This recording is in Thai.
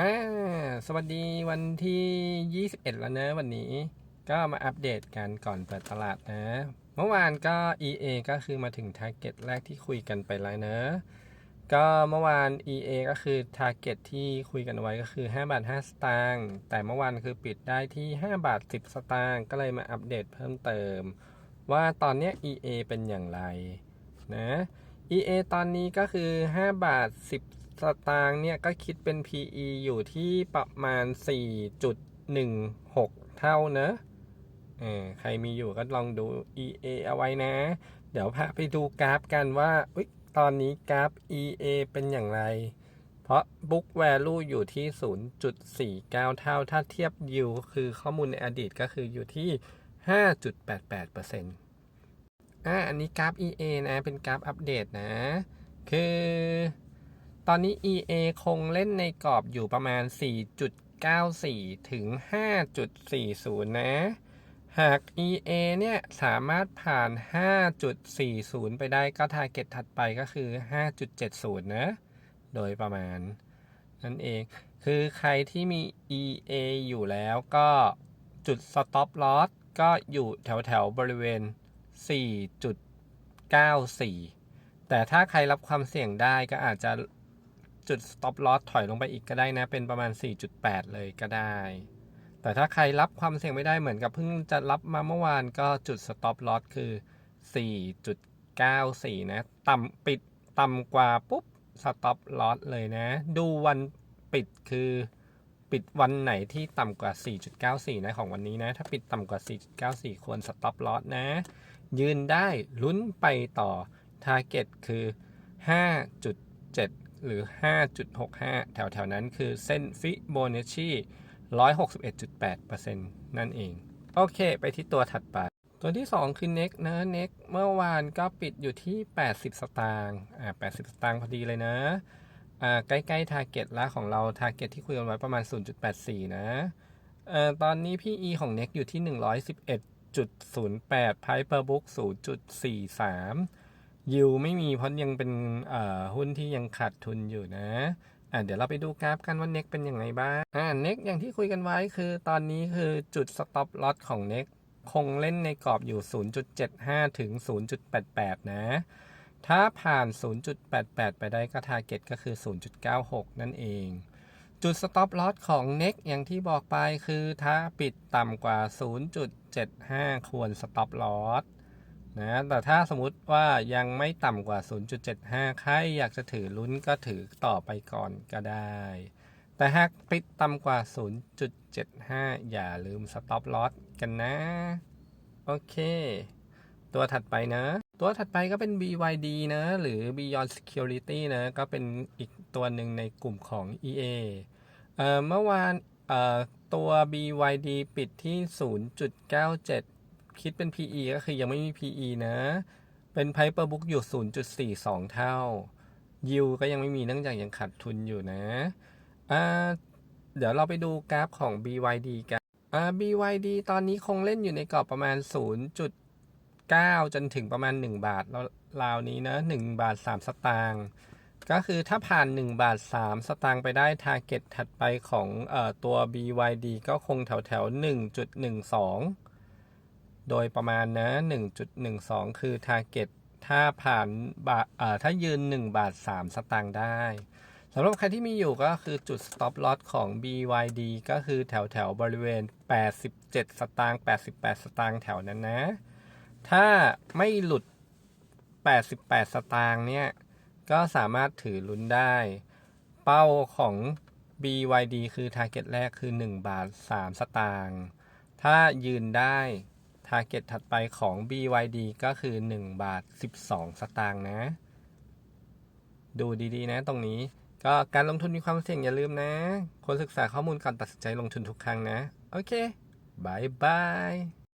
อ่าสวัสดีวันที่ 21 แล้วเนอะวันนี้ก็มาอัปเดตกันก่อนเปิดตลาดนะ เมื่อวานก็ EA ก็คือมาถึง Target แรกที่คุยกันไปแล้วเนอะก็เมื่อวาน EA ก็คือ Target ที่คุยกันไว้ก็คือ5บาท5สตางค์แต่เมื่อวานคือปิดได้ที่5บาท10 สตางค์ก็เลยมาอัปเดตเพิ่มเติม ว่าตอนนี้ EA เป็นอย่างไรนะ EA ตอนนี้ก็คือ5บาท10 สตางค์เนี่ยก็คิดเป็น PE อยู่ที่ประมาณ 4.16 เท่าเนอะเออใครมีอยู่ก็ลองดู EA เอาไว้นะ เดี๋ยวพาไปดูกราฟกันว่าอุ๊ยตอนนี้กราฟ EA เป็นอย่างไร เพราะ Book Value อยู่ที่ 0.49 เท่า ถ้าเทียบ Yield คือข้อมูลในอดีตก็คืออยู่ที่ 5.88%อ่าอันนี้กราฟ EA นะ เป็นกราฟอัปเดตนะ คือ ตอนนี้ EA คงเล่นในกรอบอยู่ประมาณ 4.94 ถึง 5.40 นะ หาก EA เนี่ยสามารถผ่าน 5.40 ไปได้ก็ target ถัดไปก็คือ 5.70 นะ โดยประมาณ นั่นเอง คือใครที่มี EA อยู่แล้วก็จุด stop loss ก็อยู่แถวแถวบริเวณ 4.94 แต่ถ้าใครรับความเสี่ยงได้ก็อาจจะ จุด stop loss ถอยลงไปอีกก็ได้นะ เป็นประมาณ 4.8 เลยก็ได้ แต่ถ้าใครรับความเสี่ยงไม่ได้เหมือนกับเพิ่งจะรับมาเมื่อวานก็จุด stop loss คือ 4.94 นะ ต่ำปิดต่ำกว่าปุ๊บ stop loss เลยนะ ดูวันปิดคือปิดวันไหนที่ต่ำกว่า 4.94 นะของวันนี้นะ ถ้าปิดต่ำกว่า 4.94 ควร stop loss นะ ยืนได้ลุ้นไปต่อ target คือ 5.7 หรือ 5.65แถวแถวๆนั้นคือเส้นฟิโบนัชชี161.8%นั่นเอง โอเค ไปที่ตัวถัดไป ตัวที่ 2 คือ NEX นะ NEX เมื่อวานก็ปิดอยู่ที่ 80 สตางค์อ่า80 สตางค์พอดีเลยนะอ่าใกล้ๆ target แล้วของเรา target ที่คุยกันไว้ประมาณ 0.84 นะเอ่อตอนนี้ PE ของ NEX อยู่ที่ 111.08 Price per book 0.43 ยิวไม่มีเพราะยังเป็นหุ้นที่ยังขาดทุนอยู่นะะเดี๋ยวเราไปดูกราฟกันว่า NEX เป็นยังไงบ้างอ่า NEX อย่างที่คุยกันไว้คือตอนนี้คือจุด stop loss ของ NEX คงเล่นในกรอบอยู่ 0.75 ถึง 0.88 นะ ถ้าผ่าน 0.88 ไปได้ก็ target ก็คือ 0.96 นั่นเอง จุด stop loss ของ NEX อย่างที่บอกไปคือถ้าปิดต่ำกว่า 0.75 ควร stop loss นะแต่ถ้าสมมติว่ายังไม่ต่ำกว่า 0.75 ใครอยากจะถือลุ้นก็ถือต่อไปก่อนก็ได้ แต่หากปิดต่ำกว่า 0.75 อย่าลืม stop loss กันนะ โอเค ตัวถัดไปนะ ตัวถัดไปก็เป็น BYD นะ หรือ Beyond Security นะ ก็เป็นอีกตัวหนึ่งในกลุ่มของ EA เอ่อเมื่อวานเอ่อตัว BYD ปิดที่ 0.97 คิดเป็น PE ก็คือยังไม่มี PE นะ เป็น Piper book อยู่ 0.42 เท่า Yield ก็ยังไม่มีเนื่องจากยังขาดทุนอยู่นะอ่าเดี๋ยวเราไปดูกราฟของ BYD กันอ่า BYD ตอนนี้คงเล่นอยู่ในกรอบประมาณ 0.9 จนถึงประมาณ 1 บาทราวนี้นะ 1 บาท 3 สตางค์ก็คือถ้าผ่าน 1 บาท 3 สตางค์ไปได้ Target ถัดไปของเอ่อตัว BYD ก็คงแถวแถวๆ1.12 โดยประมาณนะ 1.12 คือ Target ถ้าผ่านบาทถ้ายืน 1 บาท 3 สตางค์ได้สำหรับใครที่มีอยู่ก็คือจุด stop loss ของ BYD ก็คือแถวแถวบริเวณ 87 สตางค์ 88 สตางค์แถวนั้นนะ ถ้าไม่หลุด 88 สตางค์เนี่ย ก็สามารถถือลุ้นได้ เป้าของ BYD คือ Target แรกคือ 1 บาท 3 สตางค์ ถ้ายืนได้ ทาร์เก็ตถัดไปของ BYD ก็คือ 1 บาท 12 สตางค์นะ ดูดีๆ นะตรงนี้ ก็การลงทุนมีความเสี่ยงอย่าลืมนะควรศึกษาข้อมูลก่อนตัดสินใจลงทุนทุกครั้งนะ โอเคบายบาย